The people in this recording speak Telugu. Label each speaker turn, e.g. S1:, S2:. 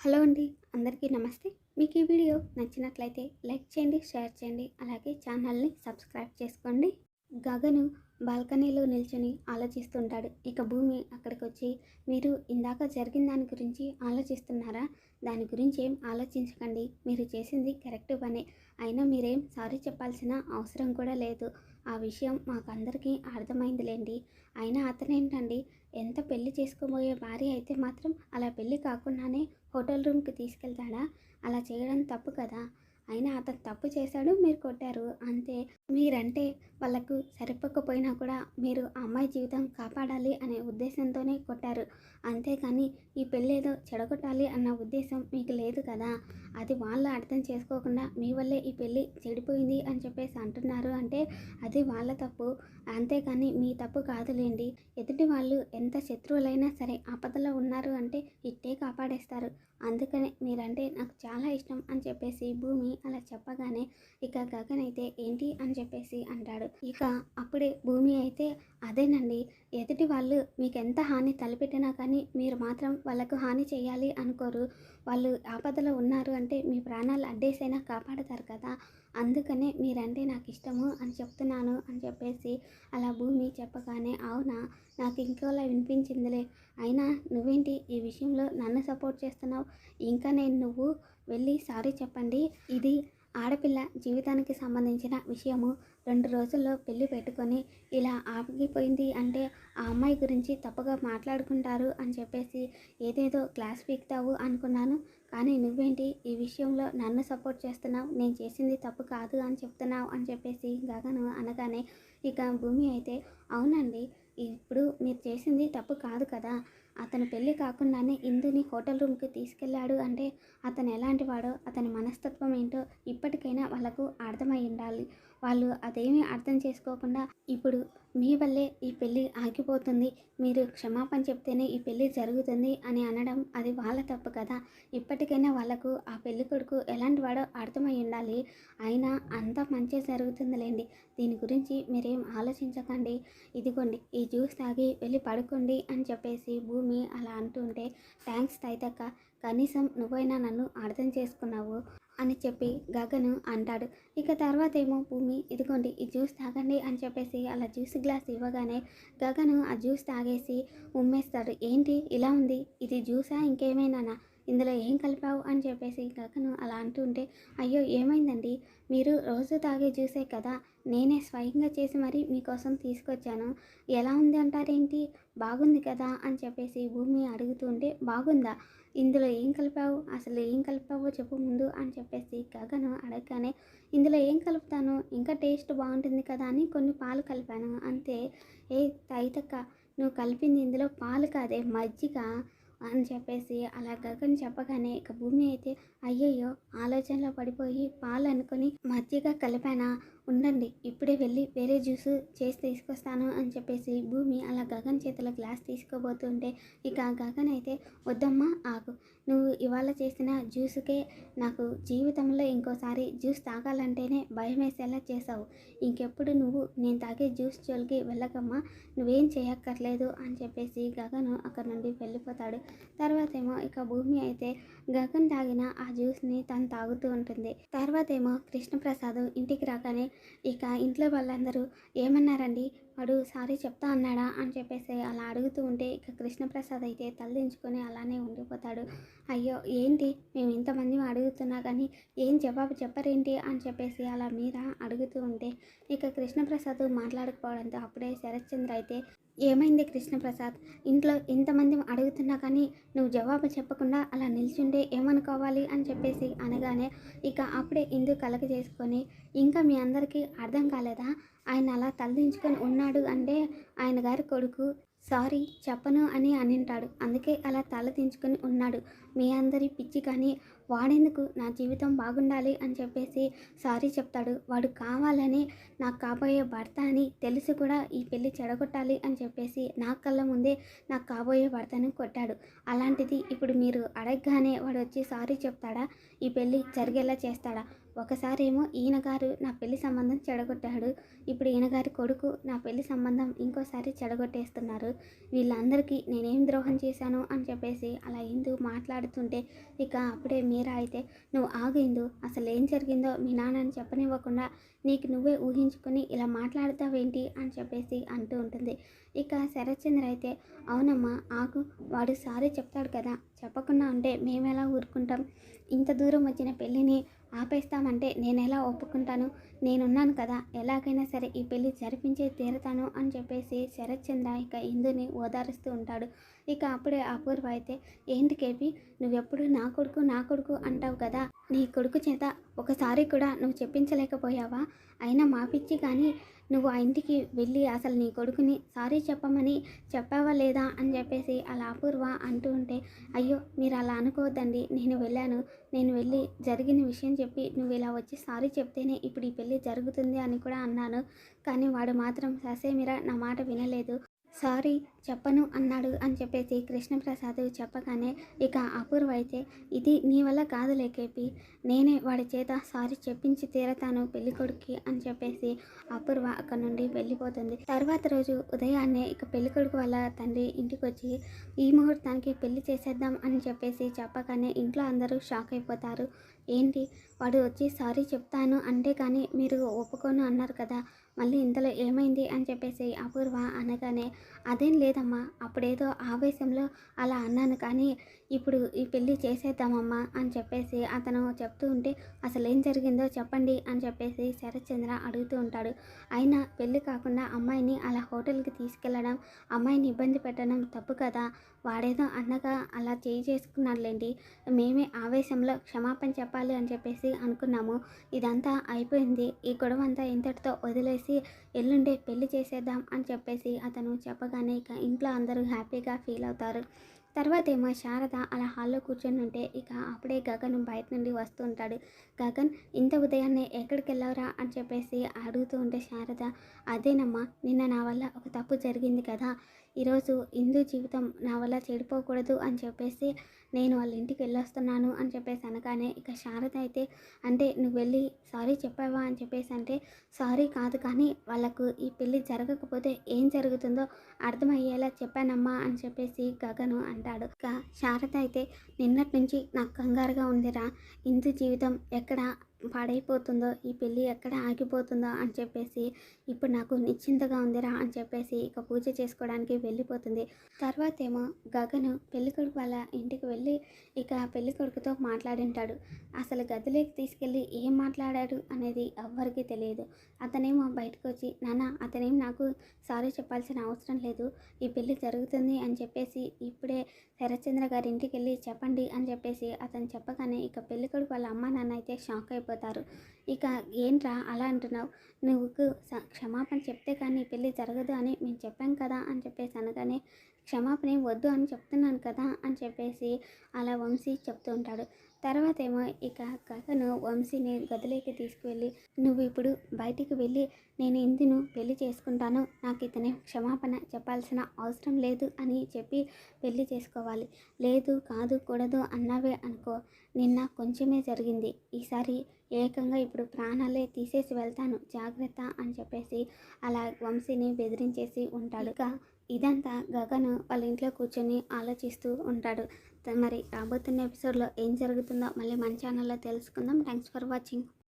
S1: హలో అండి అందరికీ నమస్తే. మీకు ఈ వీడియో నచ్చినట్లయితే లైక్ చేయండి షేర్ చేయండి అలాగే ఛానల్ని సబ్స్క్రైబ్ చేసుకోండి. గగను బాల్కనీలో నిల్చొని ఆలోచిస్తుంటాడు. ఇక భూమి అక్కడికి వచ్చి మీరు ఇందాక జరిగిన దాని గురించి ఆలోచిస్తున్నారా? దాని గురించి ఏం ఆలోచించకండి. మీరు చేసింది కరెక్ట్ పనే. అయినా మీరేం సారీ చెప్పాల్సిన అవసరం కూడా లేదు. ఆ విషయం మాకందరికీ అర్థమైందిలేండి. అయినా అతనేంటండి? ఎంత పెళ్ళి చేసుకోబోయే భార్య అయితే మాత్రం అలా పెళ్ళి కాకుండానే హోటల్ రూమ్కి తీసుకెళ్తాడా? అలా చేయడం తప్పు కదా. అయినా అతను తప్పు చేశాడు మీరు కొట్టారు. అంతే. మీరంటే వాళ్ళకు సరిపోకపోయినా కూడా మీరు ఆ అమ్మాయి జీవితం కాపాడాలి అనే ఉద్దేశంతోనే కొట్టారు. అంతేకాని ఈ పెళ్ళి ఏదో చెడగొట్టాలి అన్న ఉద్దేశం మీకు లేదు కదా. అది వాళ్ళు అర్థం చేసుకోకుండా మీ వల్లే ఈ పెళ్ళి చెడిపోయింది అని చెప్పేసి అంటున్నారు అంటే అది వాళ్ళ తప్పు. అంతేకాని మీ తప్పు కాదులేండి. ఎదుటి వాళ్ళు ఎంత శత్రువులైనా సరే ఆపదలో ఉన్నారు అంటే ఇట్టే కాపాడేస్తారు. అందుకనే మీరంటే నాకు చాలా ఇష్టం అని చెప్పేసి భూమి అలా చెప్పగానే ఇక గగన్ అయితే ఏంటి అని చెప్పేసి అంటాడు. ఇక అప్పుడే భూమి అయితే అదేనండి. ఎదుటి వాళ్ళు మీకు ఎంత హాని తలపెట్టినా కానీ మీరు మాత్రం వాళ్ళకు హాని చేయాలి అనుకోరు. వాళ్ళు ఆపదలో ఉన్నారు అంటే మీ ప్రాణాలు అడ్డేసైనా కాపాడతారు కదా. అందుకనే మీరంటే నాకు ఇష్టము అని చెప్తున్నాను అని చెప్పేసి అలా భూమి చెప్పగానే అవునా? నాకు ఇంకోలా వినిపించిందిలే. అయినా నువ్వేంటి ఈ విషయంలో నన్ను సపోర్ట్ చేస్తున్నావు? ఇంకా నేను నువ్వు వెళ్ళి సారీ చెప్పండి. ఇది ఆడపిల్ల జీవితానికి సంబంధించిన విషయము రెండు రోజుల్లో పెళ్ళి పెట్టుకొని ఇలా ఆగిపోయింది అంటే ఆ అమ్మాయి గురించి తప్పుగా మాట్లాడుకుంటారు అని చెప్పేసి ఏదేదో క్లాస్ పీక్తావు అనుకున్నాను. కానీ నువ్వేంటి? ఈ విషయంలో నన్ను సపోర్ట్ చేస్తున్నావు. నేను చేసింది తప్పు కాదు అని చెప్తున్నావు అని చెప్పేసి గగను అనగానే ఇక భూమి అయితే అవునండి. ఇప్పుడు మీరు చేసింది తప్పు కాదు కదా. అతను పెళ్ళి కాకుండానే ఇందుని హోటల్ రూమ్కి తీసుకెళ్ళాడు అంటే అతను ఎలాంటి వాడో అతని మనస్తత్వం ఏంటో ఇప్పటికైనా వాళ్ళకు అర్థమై ఉండాలి. వాళ్ళు అదేమీ అర్థం చేసుకోకుండా ఇప్పుడు మీ వల్లే ఈ పెళ్ళి ఆగిపోతుంది మీరు క్షమాపణ చెప్తేనే ఈ పెళ్ళి జరుగుతుంది అని అనడం అది వాళ్ళ తప్పు కదా. ఇప్పటికైనా వాళ్ళకు ఆ పెళ్ళి కొడుకు ఎలాంటి వాడో అర్థమై ఉండాలి. అయినా అంతా మంచి జరుగుతుందిలేండి. దీని గురించి మీరేం ఆలోచించకండి. ఇదిగోండి ఈ జ్యూస్ తాగి వెళ్ళి పడుకోండి అని చెప్పేసి భూమి అలా అంటుంటే థ్యాంక్స్ తైతక్క కనీసం నువ్వైనా నన్ను అర్థం చేసుకున్నావు. అని చెప్పి గగను అంటాడు. ఇక తర్వాత ఏమో భూమి ఇదిగోండి ఈ జ్యూస్ తాగండి అని చెప్పేసి అలా జ్యూస్ గ్లాస్ ఇవ్వగానే గగను ఆ జ్యూస్ తాగేసి ఉమ్మేస్తాడు. ఏంటి? ఇలా ఉంది? ఇది జ్యూసా? ఇంకేమైనానా? ఇందులో ఏం కలిపావు? అని చెప్పేసి గగను అలా అంటుంటే అయ్యో ఏమైందండి? మీరు రోజు తాగే జ్యూసే కదా. నేనే స్వయంగా చేసి మరీ మీకోసం తీసుకొచ్చాను. ఎలా ఉంది అంటారేంటి? బాగుంది కదా అని చెప్పేసి భూమి అడుగుతుంటే బాగుందా? ఇందులో ఏం కలిపావు? అసలు ఏం కలిపావో చెప్పు ముందు అని చెప్పేసి గగను అడగగానే ఇందులో ఏం కలుపుతాను? ఇంకా టేస్ట్ బాగుంటుంది కదా అని కొన్ని పాలు కలిపాను. అంతే. ఏ తైతక్క నువ్వు కలిపింది ఇందులో పాలు కాదే. మజ్జిగ అని చెప్పేసి అలా గగన్ చెప్పగానే ఇక భూమి అయితే అయ్యయ్యో ఆలోచనలో పడిపోయి పాలు అనుకుని మజ్జిగ కలిపానా? ఉండండి ఇప్పుడే వెళ్ళి వేరే జ్యూస్ చేసి తీసుకొస్తాను అని చెప్పేసి భూమి అలా గగన్ చేతిలో గ్లాస్ తీసుకోబోతుంటే ఇక గగన్ అయితే వద్దమ్మా ఆకు నువ్వు ఇవాళ చేసిన జ్యూస్కే నాకు జీవితంలో ఇంకోసారి జ్యూస్ తాగాలంటేనే భయం వేసేలా చేసావు ఇంకెప్పుడు నువ్వు నేను తాగే జ్యూస్ జోలికి వెళ్ళకమ్మా నువ్వేం చేయక్కర్లేదు అని చెప్పేసి గగను అక్కడ నుండి వెళ్ళిపోతాడు. తర్వాత ఏమో ఇక భూమి అయితే గగన్ తాగిన ఆ జ్యూస్ని తను తాగుతూ ఉంటుంది. తర్వాత ఏమో కృష్ణప్రసాద్ ఇంటికి రాగానే ఇక ఇంట్లో వాళ్ళందరూ ఏమన్నారండి? వాడు సారీ చెప్తా అన్నాడా అని చెప్పేసి అలా అడుగుతూ ఉంటే ఇక కృష్ణప్రసాద్ అయితే తలదించుకొని అలానే ఉండిపోతాడు. అయ్యో ఏంటి? మేము ఇంతమంది అడుగుతున్నా కానీ ఏం జవాబు చెప్పరేంటి? అని చెప్పేసి అలా మీరా అడుగుతూ ఉంటే ఇక కృష్ణప్రసాద్ మాట్లాడకపోవడంతో అప్పుడే శరత్చంద్ర అయితే ఏమైంది కృష్ణప్రసాద్? ఇంట్లో ఇంతమంది అడుగుతున్నా కానీ నువ్వు జవాబు చెప్పకుండా అలా నిల్చుంటే ఏమనుకోవాలి అని చెప్పేసి అనగానే ఇక అప్పుడే ఇందు కలగ చేసుకొని ఇంకా మీ అందరికీ అర్థం కాలేదా? ఆయన అలా తలదించుకొని ఉన్నాడు అంటే ఆయన గారి కొడుకు సారీ చెప్పను అని అనింటాడు. అందుకే అలా తల దించుకొని ఉన్నాడు. మీ అందరి పిచ్చి కానీ వాడేందుకు? నా జీవితం బాగుండాలి అని చెప్పేసి సారీ చెప్తాడు. వాడు కావాలని నాకు కాబోయే భర్త అని తెలిసి కూడా ఈ పెళ్ళి చెడగొట్టాలి అని చెప్పేసి నా కళ్ళ ముందే నాకు కాబోయే భర్తను కొట్టాడు. అలాంటిది ఇప్పుడు మీరు అడగగానే వాడు వచ్చి సారీ చెప్తాడా? ఈ పెళ్ళి జరిగేలా చేస్తాడా? ఒకసారి ఏమో ఈయన గారు నా పెళ్ళి సంబంధం చెడగొట్టాడు. ఇప్పుడు ఈయన గారి కొడుకు నా పెళ్ళి సంబంధం ఇంకోసారి చెడగొట్టేస్తున్నారు. వీళ్ళందరికీ నేనేం ద్రోహం చేశాను అని చెప్పేసి అలా ఇందు మాట్లాడుతుంటే ఇక అప్పుడే మీరా అయితే నువ్వు ఆగు ఇందు అసలు ఏం జరిగిందో మీ నాన్నని చెప్పనివ్వకుండా నీకు నువ్వే ఊహించుకొని ఇలా మాట్లాడతావేంటి? అని చెప్పేసి అంటూ ఉంటుంది. ఇక శరత్చంద్ర అయితే అవునమ్మా ఆగు వాడు సారీ చెప్తాడు కదా చెప్పకుండా ఉంటే మేము ఎలా ఊరుకుంటాం? ఇంత దూరం వచ్చిన పెళ్ళిని ఆపేస్తామంటే నేను ఎలా ఒప్పుకుంటాను? నేనున్నాను కదా ఎలాగైనా సరే ఈ పెళ్ళి జరిపించే తీరతాను అని చెప్పేసి శరత్చంద్ర ఇక ఇందుని ఓదారుస్తూ ఉంటాడు. ఇక అప్పుడే అపూర్వ అయితే ఏంటి కేపి నువ్వెప్పుడు నా కొడుకు నా కొడుకు అంటావు కదా? నీ కొడుకు చేత ఒకసారి కూడా నువ్వు చెప్పించలేకపోయావా? అయినా మాపిచ్చి కానీ నువ్వు ఆ ఇంటికి వెళ్ళి అసలు నీ కొడుకుని సారీ చెప్పమని చెప్పావా లేదా? అని చెప్పేసి అలా అపూర్వ అంటూ ఉంటే అయ్యో మీరు అలా అనుకోవద్దండి నేను వెళ్ళాను. నేను వెళ్ళి జరిగిన విషయం చెప్పి నువ్వు ఇలా వచ్చి సారీ చెప్తేనే ఇప్పుడు ఈ పెళ్ళి జరుగుతుంది అని కూడా అన్నాను. కానీ వాడు మాత్రం ససేమిరా నా మాట వినలేదు. సారీ చెప్పను అన్నాడు అని చెప్పేసి కృష్ణప్రసాద్ చెప్పగానే ఇక అపూర్వ అయితే ఇది నీ వల్ల కాదులే కేపి. నేనే వాడి చేత సారీ చెప్పించి తీరతాను పెళ్ళి కొడుక్కి అని చెప్పేసి అపూర్వ అక్కడ నుండి వెళ్ళిపోతుంది. తర్వాత రోజు ఉదయాన్నే ఇక పెళ్ళి కొడుకు వాళ్ళ తండ్రి ఇంటికి వచ్చి ఈ ముహూర్తానికి పెళ్ళి చేసేద్దాం అని చెప్పేసి చెప్పగానే ఇంట్లో అందరూ షాక్ అయిపోతారు. ఏంటి? వాడు వచ్చి సారీ చెప్తాను అంటే కానీ మీరు ఒప్పుకోను అన్నారు కదా మళ్ళీ ఇంతలో ఏమైంది? అని చెప్పేసి అపూర్వ అనగానే అదేం లేదు? లేదమ్మా అప్పుడేదో ఆవేశంలో అలా అన్నాను కానీ ఇప్పుడు ఈ పెళ్ళి చేసేద్దామమ్మా అని చెప్పేసి అతను చెప్తూ ఉంటే అసలు ఏం జరిగిందో చెప్పండి అని చెప్పేసి శరత్చంద్ర అడుగుతూ ఉంటాడు. అయినా పెళ్ళి కాకుండా అమ్మాయిని అలా హోటల్కి తీసుకెళ్ళడం అమ్మాయిని ఇబ్బంది పెట్టడం తప్పు కదా? వాడేదో అన్నగా అలా చేయి చేసుకున్నాడులేండి. మేమే ఆవేశంలో క్షమాపణ చెప్పాలి అని చెప్పేసి అనుకున్నాము. ఇదంతా అయిపోయింది. ఈ గొడవ అంతా ఇంతటితో వదిలేసి ఎల్లుండే పెళ్ళి చేసేద్దాం అని చెప్పేసి అతను చెప్పగానే ఇక ఇంట్లో అందరూ హ్యాపీగా ఫీల్ అవుతారు. తర్వాత ఏమో శారద అలా హాల్లో కూర్చొని ఉంటే ఇక అప్పుడే గగన్ బయట నుండి వస్తూ ఉంటాడు గగన్ ఇంత ఉదయాన్నే ఎక్కడికి వెళ్ళావురా అని చెప్పేసి అడుగుతూ ఉంటే శారద అదేనమ్మా నిన్న నా వల్ల ఒక తప్పు జరిగింది కదా. ఈరోజు హిందూ జీవితం నా వల్ల చెడిపోకూడదు అని చెప్పేసి నేను వాళ్ళ ఇంటికి వెళ్ళొస్తున్నాను అని చెప్పేసి అనగానే ఇక శారద అయితే అంటే నువ్వు వెళ్ళి సారీ చెప్పావా? అని చెప్పేసి అంటే సారీ కాదు కానీ వాళ్ళకు ఈ పెళ్ళి జరగకపోతే ఏం జరుగుతుందో అర్థమయ్యేలా చెప్పానమ్మా అని చెప్పేసి గగను అంటాడు ఇక శారద అయితే నిన్నటి నుంచి నాకు కంగారుగా ఉందిరా. ఇందు జీవితం ఎక్కడ పాడైపోతుందో ఈ పెళ్ళి ఎక్కడ ఆగిపోతుందో అని చెప్పేసి ఇప్పుడు నాకు నిశ్చింతగా ఉందిరా అని చెప్పేసి ఇక పూజ చేసుకోవడానికి వెళ్ళిపోతుంది. తర్వాత ఏమో గగను పెళ్ళికొడుకు వాళ్ళ ఇంటికి వెళ్ళి ఇక పెళ్ళికొడుకుతో మాట్లాడింటాడు. అసలు గదిలోకి తీసుకెళ్ళి ఏం మాట్లాడాడు అనేది ఎవ్వరికీ తెలియదు. అతనేమో బయటకు వచ్చి నాన్న అతనేం నాకు సారీ చెప్పాల్సిన అవసరం లేదు. ఈ పెళ్ళి జరుగుతుంది అని చెప్పేసి ఇప్పుడే శరత్చంద్ర గారి ఇంటికి వెళ్ళి చెప్పండి అని చెప్పేసి అతను చెప్పగానే ఇక పెళ్ళికొడుకు వాళ్ళ అమ్మ నాన్న అయితే షాక్ అయిపోతారు ఇక ఏంట్రా అలా అంటున్నావు? నువ్వు క్షమాపణ చెప్తే కానీ పెళ్ళి జరగదు అని మేము చెప్పాం కదా అని చెప్పేసి అనగానే క్షమాపణ వద్దు అని చెప్తున్నాను కదా అని చెప్పేసి అలా వంశీ చెప్తూ ఉంటాడు. తర్వాత ఏమో ఇక గగను వంశీని గదిలోకి తీసుకువెళ్ళి నువ్వు ఇప్పుడు బయటికి వెళ్ళి నేను ఇందును పెళ్ళి చేసుకుంటాను. నాకు ఇతని క్షమాపణ చెప్పాల్సిన అవసరం లేదు అని చెప్పి పెళ్ళి చేసుకోవాలి. లేదు కాదు కూడదు అన్నావే అనుకో. నిన్న కొంచెమే జరిగింది. ఈసారి ఏకంగా ఇప్పుడు ప్రాణాలే తీసేసి వెళ్తాను. జాగ్రత్త అని చెప్పేసి అలా వంశీని బెదిరించేసి ఉంటాడు. ఇక ఇదంతా గగన్ వాళ్ళ ఇంట్లో కూర్చొని ఆలోచిస్తూ ఉంటాడు. మరి రాబోతున్న ఎపిసోడ్లో ఏం జరుగుతుందో మళ్ళీ మన ఛానల్లో తెలుసుకుందాం. Thanks for watching.